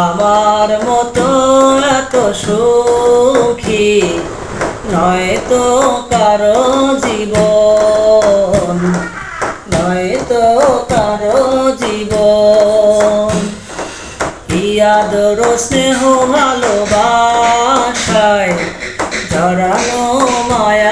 আমার মতো এত সুখী নয় তো কারও জীবন, নয় তো কারও জীবন। কি আদর স্নেহ ভালোবাসায় জড়ানো মায়ার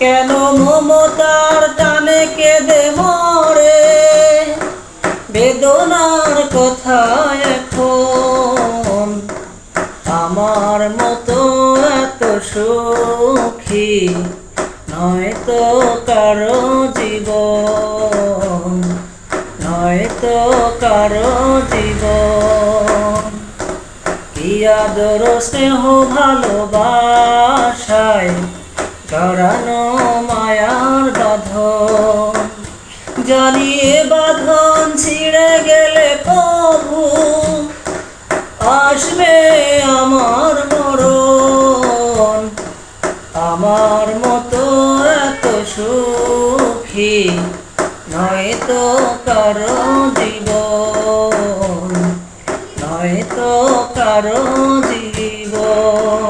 কেন মমতার টানে কেঁদে মরে? বেদনার কথা এখন আমার মতো এত সুখী নয় তো কারও জীবন, নয় তো কারও জীবন। কি আদর, স্নেহ, ভালোবাসায় কারানো মায়ার বাঁধন। জানিয়ে বাঁধন ছিঁড়ে গেলে প্রভু, আসবে আমার মরণ। আমার মতো এত সুখী নয়তো কারও জীব নয় তো কারও জীবন।